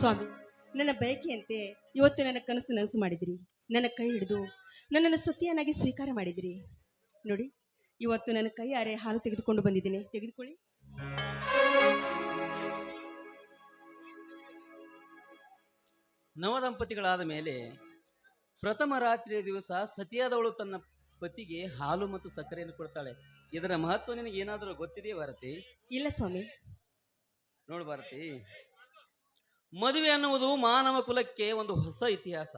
ಸ್ವಾಮಿ ನನ್ನ ಬಯಕೆಯಂತೆ ಇವತ್ತು ನನ್ನ ಕನಸು ನನಸು ಮಾಡಿದಿರಿ. ನನ್ನ ಕೈ ಹಿಡಿದು ನನ್ನನ್ನು ಸತಿಯನ್ನಾಗಿ ಸ್ವೀಕಾರ ಮಾಡಿದಿರಿ. ನೋಡಿ ಇವತ್ತು ನನ್ನ ಕೈ ಆರೆ ಹಾಲು ತೆಗೆದುಕೊಂಡು ಬಂದಿದ್ದೀನಿ. ತೆಗೆದುಕೊಳ್ಳಿ. ನವದಂಪತಿಗಳಾದ ಮೇಲೆ ಪ್ರಥಮ ರಾತ್ರಿಯ ದಿವಸ ಸತಿಯಾದವಳು ತನ್ನ ಪತಿಗೆ ಹಾಲು ಮತ್ತು ಸಕ್ಕರೆಯನ್ನು ಕೊಡ್ತಾಳೆ. ಇದರ ಮಹತ್ವ ನಿನಗೆ ಏನಾದರೂ ಗೊತ್ತಿದೆಯೇ ಭಾರತಿ? ಇಲ್ಲ ಸ್ವಾಮಿ. ನೋಡು ಭಾರತಿ ಮದುವೆ ಅನ್ನುವುದು ಮಾನವ ಕುಲಕ್ಕೆ ಒಂದು ಹೊಸ ಇತಿಹಾಸ.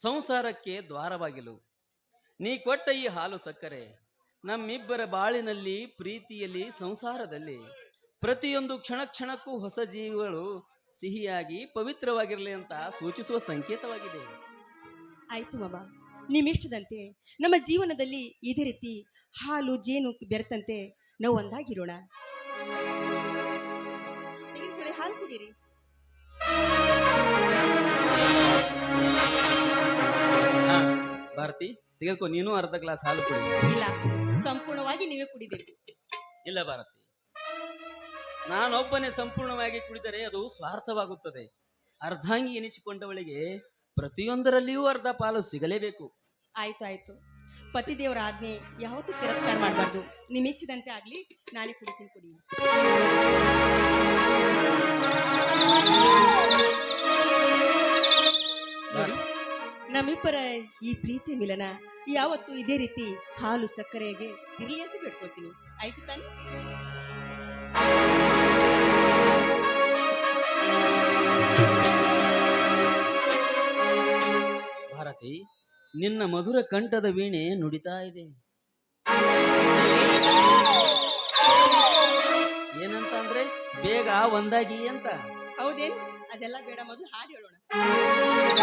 ಸಂಸಾರಕ್ಕೆ ದ್ವಾರವಾಗಿಲು ನೀ ಕೊಟ್ಟ ಈ ಹಾಲು ಸಕ್ಕರೆ ನಮ್ಮಿಬ್ಬರ ಬಾಳಿನಲ್ಲಿ, ಪ್ರೀತಿಯಲ್ಲಿ, ಸಂಸಾರದಲ್ಲಿ ಪ್ರತಿಯೊಂದು ಕ್ಷಣ ಕ್ಷಣಕ್ಕೂ ಹೊಸ ಜೀವಿಗಳು ಸಿಹಿಯಾಗಿ ಪವಿತ್ರವಾಗಿರಲಿ ಅಂತ ಸೂಚಿಸುವ ಸಂಕೇತವಾಗಿದೆ. ಆಯ್ತು ಮಾಮ. ನಿಮ್ಮಿಷ್ಟದಂತೆ ನಮ್ಮ ಜೀವನದಲ್ಲಿ ಇದೇ ರೀತಿ ಹಾಲು, ಜೇನು ಬೆರೆತಂತೆ ನಾವು ಒಂದಾಗಿರೋಣ ಹಾಲು ಹಾ, ಭಾರತಿ ತೆಗೆದುಕೋ. ನೀನು ಅರ್ಧ ಗ್ಲಾಸ್ ಹಾಲು ಕುಡಿ. ಇಲ್ಲ ಸಂಪೂರ್ಣವಾಗಿ ನೀವೇ ಕುಡಿದಿರಿ. ಇಲ್ಲ ಭಾರತಿ. ನಾನೊಬ್ಬನೇ ಸಂಪೂರ್ಣವಾಗಿ ಕುಡಿದರೆ ಅದು ಸ್ವಾರ್ಥವಾಗುತ್ತದೆ. ಅರ್ಧಾಂಗಿ ಎನಿಸಿಕೊಂಡವಳಿಗೆ ಪ್ರತಿಯೊಂದರಲ್ಲಿಯೂ ಅರ್ಧ ಪಾಲು ಸಿಗಲೇಬೇಕು. ಆಯ್ತು ಆಯ್ತು. ಪತಿದೇವರ ಆಜ್ಞೆ ಯಾವತ್ತೂ ತಿರಸ್ಕಾರ ಮಾಡಬಾರ್ದು. ನಿಮ್ಮಿಚ್ಚಿದಂತೆ ಆಗ್ಲಿ ನಾನೇ ಕುಡಿತೀನಿ ಕುಡಿ. ನಮ್ಮಿಬ್ಬರ ಈ ಪ್ರೀತಿ ಮಿಲನ ಯಾವತ್ತು ಇದೇ ರೀತಿ ಹಾಲು ಸಕ್ಕರೆಗೆ ಇರಲಿ ಅಂತ ಬಿಟ್ಕೋತೀನಿ ಆಯ್ತು ತಾನೆ? ಭಾರತಿ, ನಿನ್ನ ಮಧುರ ಕಂಠದ ವೀಣೆ ನುಡಿತಾ ಇದೆ. ಏನಂತ ಅಂದ್ರೆ ಬೇಗ ಒಂದಾಗಿ ಅಂತ. ಹೌದೇನು? ಅದೆಲ್ಲ ಬೇಡ ಮೊದಲು ಹಾಡು ಹೇಳೋಣ.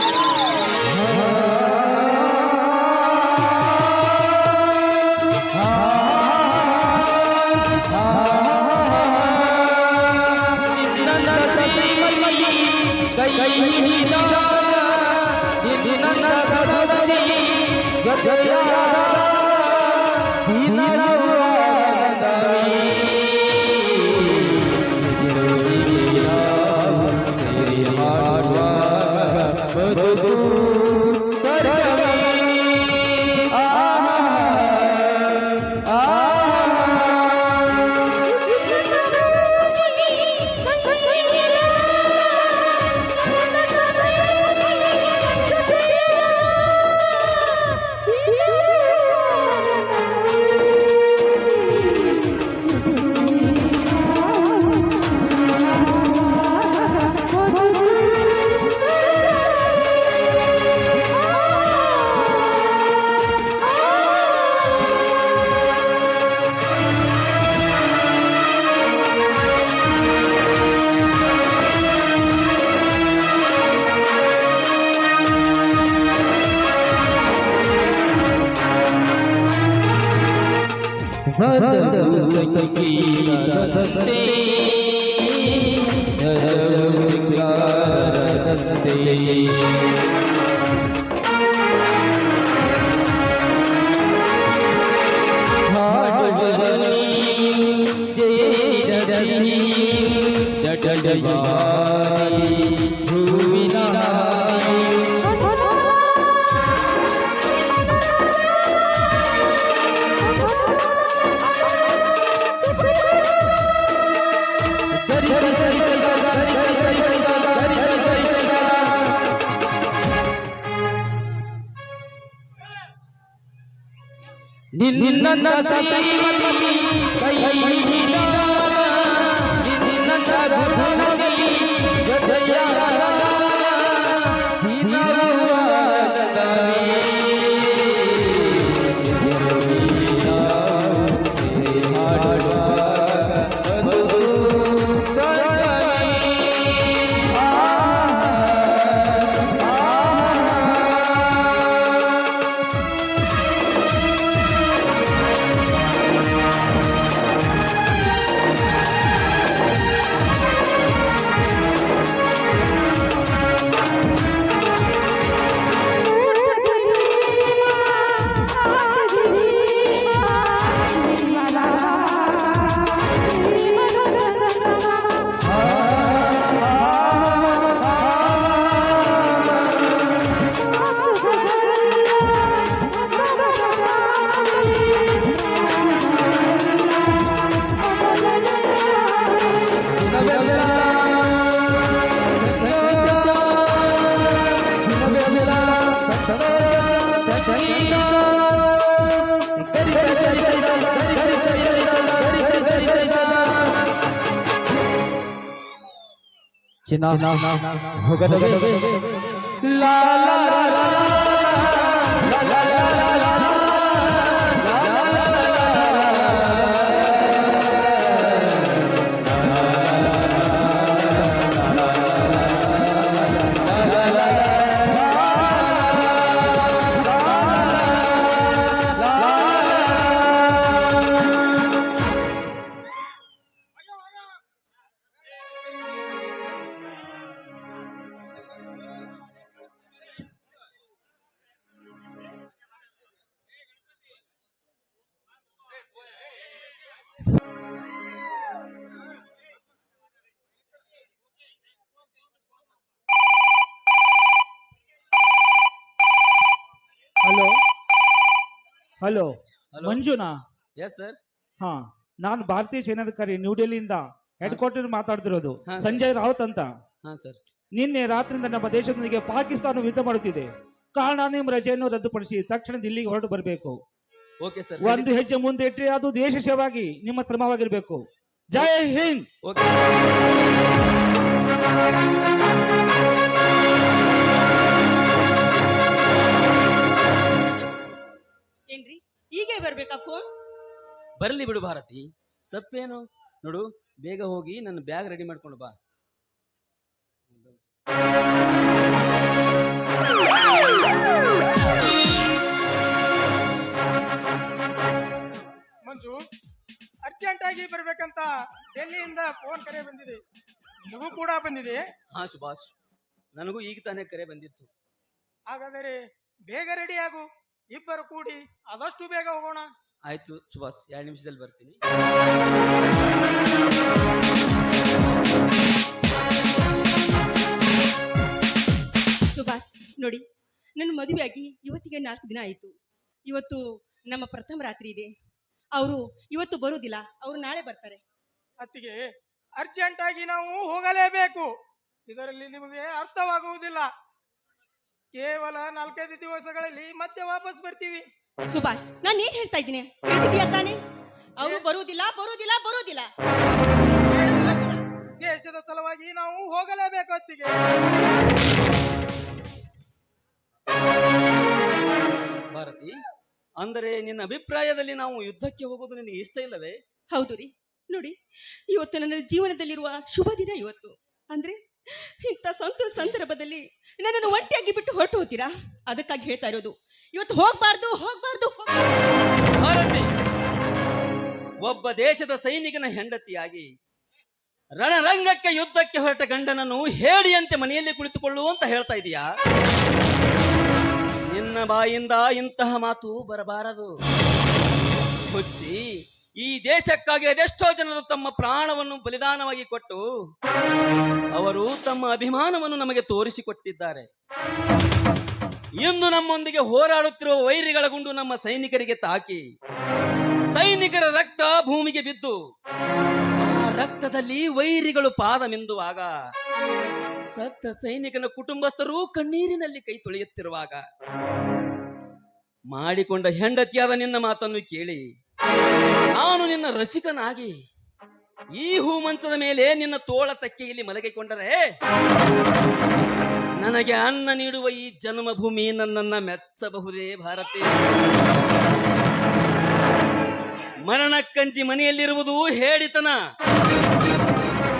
ನಿನ್ನ ಸತೀಮತಿ ಕೈ ಹಿಡಿದ ನಿನ್ನ চেনা হোগা লা লা। ಹಲೋ? ಹಲೋ? ಹಲೋ? ಮಂಜುನಾ? ಎಸ್ ಸರ್ ಹಾ ನಾನು ಭಾರತೀಯ ಸೇನಾಧಿಕಾರಿ ನ್ಯೂ ಡೆಲ್ಲಿಯಿಂದ ಹೆಡ್ ಕ್ವಾರ್ಟರ್ ಮಾತಾಡ್ತಿರೋದು. ಹಾ. ಸಂಜಯ್ ರಾವತ್ ಅಂತ. ಹಾ ಸರ್ ನಿನ್ನೆ ರಾತ್ರಿಯಿಂದ ನಮ್ಮ ದೇಶದೊಂದಿಗೆ ಪಾಕಿಸ್ತಾನ ಯುದ್ಧ ಮಾಡುತ್ತಿದೆ. ಕಾರಣ ನಿಮ್ಮ ರಜೆಯನ್ನು ರದ್ದುಪಡಿಸಿ ತಕ್ಷಣ ದಿಲ್ಲಿಗೆ ಹೊರಟು ಬರಬೇಕು. ಓಕೆ ಸರ್ ಒಂದು ಹೆಜ್ಜೆ ಮುಂದೆ ಇಟ್ಟರೆ ಅದು ದೇಶ ಸೇವಾಗಿ ನಿಮ್ಮ ಶ್ರಮವಾಗಿರಬೇಕು. ಜೈ ಹಿಂದ್! ಓಕೆ ಏನ್ರಿ? ಹೀಗೆ ಬರ್ಬೇಕಾ ಫೋನ್ ಬರಲಿ ಬಿಡು ಭಾರತಿ. ತಪ್ಪೇನು? ನೋಡು ಬೇಗ ಹೋಗಿ ನನ್ನ ಬ್ಯಾಗ್ ರೆಡಿ ಮಾಡ್ಕೊಂಡು ಬಾ. ಮಂಜು ಅರ್ಜೆಂಟ್ ಆಗಿ ಬರ್ಬೇಕಂತ ಡೆಲ್ಲಿಯಿಂದ ಫೋನ್ ಕರೆ ಬಂದಿದೆ. ನಿನಗೂ ಕೂಡ ಬಂದಿದೆ? ಹಾ ಸುಭಾಷ್. ನನಗೂ ಈಗ ತಾನೇ ಕರೆ ಬಂದಿತ್ತು. ಹಾಗಾದರೆ ಬೇಗ ರೆಡಿ ಆಗು. ಇಬ್ಬರು ಕೂಡಿ ಆದಷ್ಟು ಬೇಗ ಹೋಗೋಣ. ಆಯ್ತು ಸುಭಾಷ್ ಎರಡು ನಿಮಿಷದಲ್ಲಿ ಬರ್ತೀನಿ. ಸುಭಾಷ್ ನೋಡಿ ನನ್ನ ಮದುವೆಯಾಗಿ ಇವತ್ತಿಗೆ ನಾಲ್ಕು ದಿನ ಆಯಿತು. ಇವತ್ತು ನಮ್ಮ ಪ್ರಥಮ ರಾತ್ರಿ ಇದೆ. ಅವರು ಇವತ್ತು ಬರುವುದಿಲ್ಲ ಅವರು ನಾಳೆ ಬರ್ತಾರೆ. ಅತ್ತಿಗೆ ಅರ್ಜೆಂಟ್ ಆಗಿ ನಾವು ಹೋಗಲೇಬೇಕು. ಇದರಲ್ಲಿ ನಿಮಗೆ ಅರ್ಥವಾಗುವುದಿಲ್ಲ. ಕೇವಲ ನಾಲ್ಕೈದು ದಿವಸಗಳಲ್ಲಿ ಮತ್ತೆ ವಾಪಸ್ ಬರ್ತೀವಿ. ಸುಭಾಷ್ ನಾನು ಏನ್ ಹೇಳ್ತಾ ಇದ್ದೀನಿ? ತಾನೇ ತಾನೆ? ಅವರು ಬರುವುದಿಲ್ಲ ಬರುವುದಿಲ್ಲ ಬರುವುದಿಲ್ಲ. ದೇಶದ ಸಲುವಾಗಿ ನಾವು ಹೋಗಲೇಬೇಕು ಅತ್ತಿಗೆ ಭಾರತಿ ಅಂದರೆ ನಿನ್ನ ಅಭಿಪ್ರಾಯದಲ್ಲಿ ನಾವು ಯುದ್ಧಕ್ಕೆ ಹೋಗೋದು ನಿನಗೆ ಇಷ್ಟ ಇಲ್ಲವೇ? ಹೌದು ರೀ. ನೋಡಿ ಇವತ್ತು ನನ್ನ ಜೀವನದಲ್ಲಿರುವ ಶುಭ ದಿನ ಇವತ್ತು. ಅಂದ್ರೆ ಇಂಥ ಸಂತ ಸಂದರ್ಭದಲ್ಲಿ ನನ್ನನ್ನು ಒಂಟಿಯಾಗಿ ಬಿಟ್ಟು ಹೊರಟು ಹೋಗ್ತೀರಾ? ಅದಕ್ಕಾಗಿ ಹೇಳ್ತಾ ಇರೋದು. ಇವತ್ತು ಹೋಗ್ಬಾರ್ದು ಹೋಗ್ಬಾರ್ದು ಒಬ್ಬ ದೇಶದ ಸೈನಿಕನ ಹೆಂಡತಿಯಾಗಿ ರಣರಂಗಕ್ಕೆ ಯುದ್ಧಕ್ಕೆ ಹೊರಟ ಗಂಡನನ್ನು ಹೇಳಿಯಂತೆ ಮನೆಯಲ್ಲಿ ಕುಳಿತುಕೊಳ್ಳು ಅಂತ ಹೇಳ್ತಾ ಇದೀಯಾ? ನಿನ್ನ ಬಾಯಿಂದ ಇಂತಹ ಮಾತು ಬರಬಾರದು. ಹುಚ್ಚಿ ಈ ದೇಶಕ್ಕಾಗಿ ಅದೆಷ್ಟೋ ಜನರು ತಮ್ಮ ಪ್ರಾಣವನ್ನು ಬಲಿದಾನವಾಗಿ ಕೊಟ್ಟು ಅವರು ತಮ್ಮ ಅಭಿಮಾನವನ್ನು ನಮಗೆ ತೋರಿಸಿಕೊಟ್ಟಿದ್ದಾರೆ. ಇಂದು ನಮ್ಮೊಂದಿಗೆ ಹೋರಾಡುತ್ತಿರುವ ವೈರಿಗಳ ಗುಂಡು ನಮ್ಮ ಸೈನಿಕರಿಗೆ ತಾಕಿ, ಸೈನಿಕರ ರಕ್ತ ಭೂಮಿಗೆ ಬಿದ್ದು, ಆ ರಕ್ತದಲ್ಲಿ ವೈರಿಗಳು ಪಾದ ಮಿಂದುವಾಗ, ಸತ್ತ ಸೈನಿಕನ ಕುಟುಂಬಸ್ಥರು ಕಣ್ಣೀರಿನಲ್ಲಿ ಕೈ ತೊಳೆಯುತ್ತಿರುವಾಗ, ಮಾಡಿಕೊಂಡ ಹೆಂಡತಿಯಾದ ನಿನ್ನ ಮಾತನ್ನು ಕೇಳಿ ನಾನು ನಿನ್ನ ರಸಿಕನಾಗಿ ಈ ಹೂಮಂಚದ ಮೇಲೆ ನಿನ್ನ ತೋಳ ತಕ್ಕೆಯಲ್ಲಿ ಮಲಗಿಕೊಂಡರೆ ನನಗೆ ಅನ್ನ ನೀಡುವ ಈ ಜನ್ಮಭೂಮಿ ನನ್ನನ್ನ ಮೆಚ್ಚಬಹುದೇ ಭಾರತೀಯ ಮರಣಕ್ಕಂಜಿ ಮನೆಯಲ್ಲಿರುವುದು ಹೇಳಿತನ.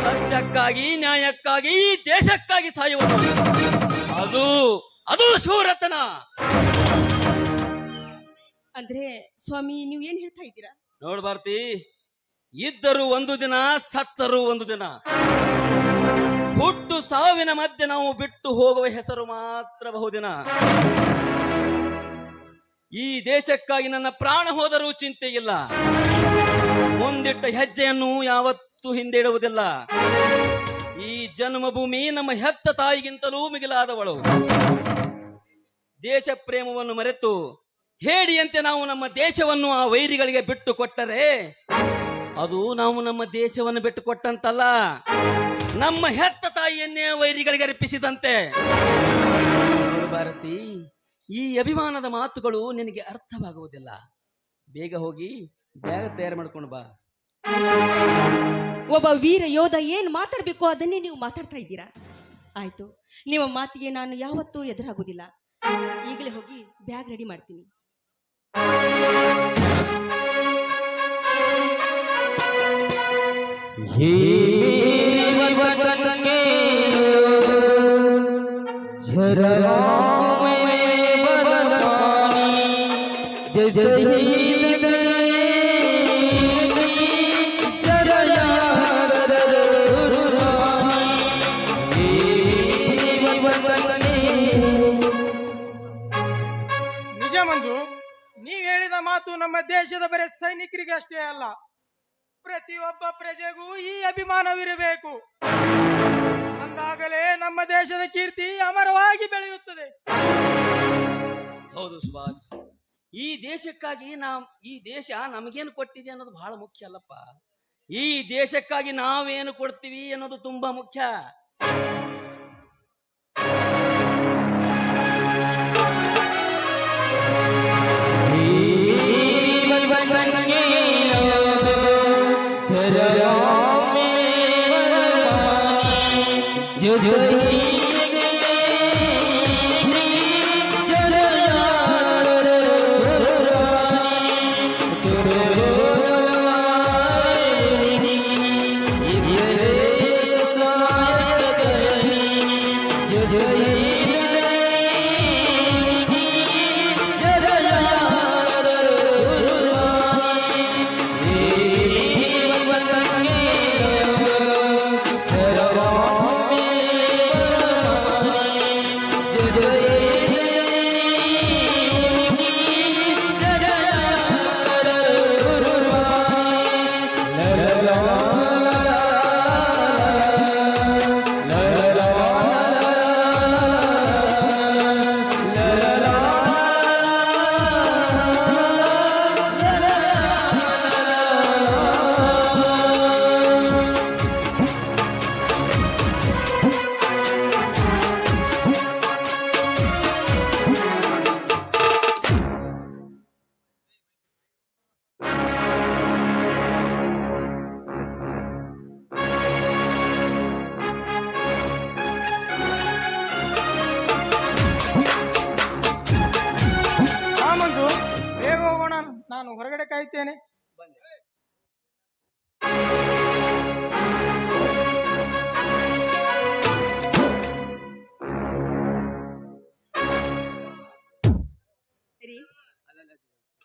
ಸತ್ಯಕ್ಕಾಗಿ, ನ್ಯಾಯಕ್ಕಾಗಿ ದೇಶಕ್ಕಾಗಿ ಸಾಯುವುದು ಅದು ಅದು ಶೂರತನ. ಅಂದ್ರೆ ಸ್ವಾಮಿ, ನೀವು ಏನ್ ಹೇಳ್ತಾ ಇದ್ದೀರಾ? ನೋಡ್ ಭಾರತಿ, ಇದ್ದರು ಒಂದು ದಿನ, ಸತ್ತರು ಒಂದು ದಿನ. ಹುಟ್ಟು ಸಾವಿನ ಮಧ್ಯೆ ನಾವು ಬಿಟ್ಟು ಹೋಗುವ ಹೆಸರು ಮಾತ್ರ ಬಹುದಿನ. ಈ ದೇಶಕ್ಕಾಗಿ ನನ್ನ ಪ್ರಾಣ ಹೋದರೂ ಚಿಂತೆ ಇಲ್ಲ. ಮುಂದಿಟ್ಟ ಹೆಜ್ಜೆಯನ್ನು ಯಾವತ್ತೂ ಹಿಂದೆ ಇಡುವುದಿಲ್ಲ ಈ ಜನ್ಮಭೂಮಿ ನಮ್ಮ ಹೆತ್ತ ತಾಯಿಗಿಂತಲೂ ಮಿಗಿಲಾದವಳು. ದೇಶ ಪ್ರೇಮವನ್ನು ಮರೆತು ಹೇಡಿಯಂತೆ ನಾವು ನಮ್ಮ ದೇಶವನ್ನು ಆ ವೈರಿಗಳಿಗೆ ಬಿಟ್ಟು ಕೊಟ್ಟರೆ, ಅದು ನಾವು ನಮ್ಮ ದೇಶವನ್ನು ಬಿಟ್ಟು ಕೊಟ್ಟಂತಲ್ಲ, ನಮ್ಮ ಹೆತ್ತ ತಾಯಿಯನ್ನೇ ವೈರಿಗಳಿಗೆ ಅರ್ಪಿಸಿದಂತೆ. ಭಾರತಿ, ಈ ಅಭಿಮಾನದ ಮಾತುಗಳು ನಿನಗೆ ಅರ್ಥವಾಗುವುದಿಲ್ಲ. ಬೇಗ ಹೋಗಿ ಬ್ಯಾಗ್ ತಯಾರು ಮಾಡ್ಕೊಂಡು ಬಾ. ಒಬ್ಬ ವೀರ ಯೋಧ ಏನು ಮಾತಾಡಬೇಕು ಅದನ್ನೇ ನೀವು ಮಾತಾಡ್ತಾ ಇದ್ದೀರಾ? ಆಯ್ತು, ನಿಮ್ಮ ಮಾತಿಗೆ ನಾನು ಯಾವತ್ತೂ ಎದುರಾಗುವುದಿಲ್ಲ. ಈಗಲೇ ಹೋಗಿ ಬ್ಯಾಗ್ ರೆಡಿ ಮಾಡ್ತೀನಿ. ये मेरे वतन के झरनाओं में बरपानी जैसे हीर गए ನೀವು ಹೇಳಿದ ಮಾತು ನಮ್ಮ ದೇಶದ ಬರೀ ಸೈನಿಕರಿಗೆ ಅಷ್ಟೇ ಅಲ್ಲ, ಪ್ರತಿಯೊಬ್ಬ ಪ್ರಜೆಗೂ ಈ ಅಭಿಮಾನವಿರಬೇಕು. ಅಂದಾಗಲೇ ನಮ್ಮ ದೇಶದ ಕೀರ್ತಿ ಅಮರವಾಗಿ ಬೆಳೆಯುತ್ತದೆ. ಹೌದು ಸುಭಾಷ್, ಈ ದೇಶಕ್ಕಾಗಿ ನಾವು, ಈ ದೇಶ ನಮಗೇನು ಕೊಟ್ಟಿದೆ ಅನ್ನೋದು ಬಹಳ ಮುಖ್ಯ ಅಲ್ಲಪ್ಪ. ಈ ದೇಶಕ್ಕಾಗಿ ನಾವೇನು ಕೊಡ್ತೀವಿ ಅನ್ನೋದು ತುಂಬಾ ಮುಖ್ಯ.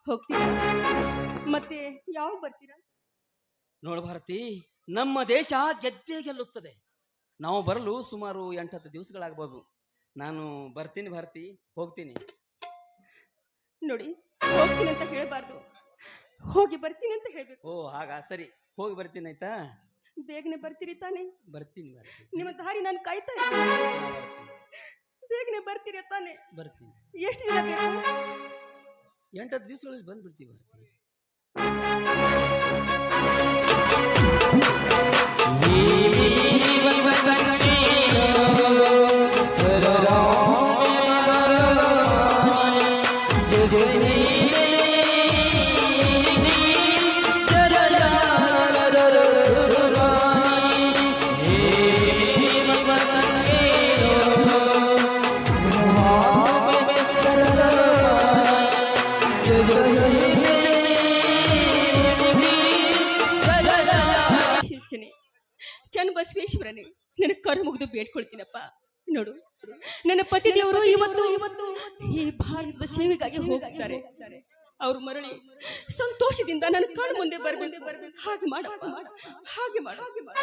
ಹೋಗ್ತೀರಾ? ಮತ್ತೆ ಯಾವಾಗ ಬರ್ತೀರಾ? ನೋಡು ಭಾರತಿ ನಮ್ಮ ದೇಶ ಗೆದ್ದೇ ಗೆಲ್ಲುತ್ತದೆ. ನಾವು ಬರಲು ಸುಮಾರು ಎಂಟತ್ತು ದಿವಸಗಳಾಗಬಹುದು ನಾನು ಬರ್ತೀನಿ ಭಾರತಿ ಹೋಗ್ತೀನಿ. ನೋಡಿ ಹೋಗ್ತೀನಿ ಅಂತ ಹೇಳ್ಬಾರ್ದು. ಹೋಗಿ ಬರ್ತೀನಿ ಅಂತ ಹೇಳ್ಬೇಕು. ಓ ಹಾಗಾ? ಸರಿ ಹೋಗಿ ಬರ್ತೀನಿ ಆಯ್ತಾ? ಬೇಗನೆ ಬರ್ತೀರಿ ತಾನೆ. ಬರ್ತೀನಿ ನಿಮ್ಮ ದಾರಿ ನಾನು ಕಾಯ್ತಾ ಇದ್ದೀನಿ. ಬೇಗನೆ ಬರ್ತೀರಿ ತಾನೆ? ಬರ್ತೀನಿ. ಎಷ್ಟು ದಿನ ಬೇಕು? ಎಂಟತ್ತು ದಿವಸಗಳಲ್ಲಿ ಬಂದ್ಬಿಡ್ತೀವಿ ಭಾರತಿ ನನ್ನ ಬಸವೇಶ್ವರನೇ ನನ್ನ ಕರು ಮುಗಿದು ಬೇಡ್ಕೊಳ್ತೀನಪ್ಪ. ನೋಡು ನನ್ನ ಪತಿ ದೇವರು ಇವತ್ತು ಇವತ್ತು ಈ ಭಾರತದ ಸೇವೆಗಾಗಿ ಹೋಗ್ತಾರೆ. ಅವ್ರು ಮರಳಿ ಸಂತೋಷದಿಂದ ನನ್ನ ಕಣ್ಣು ಮುಂದೆ ಬರಬೇಕು. ಹಾಗೆ ಮಾಡು ಹಾಗೆ ಮಾಡ ಹಾಗೆ ಮಾಡ.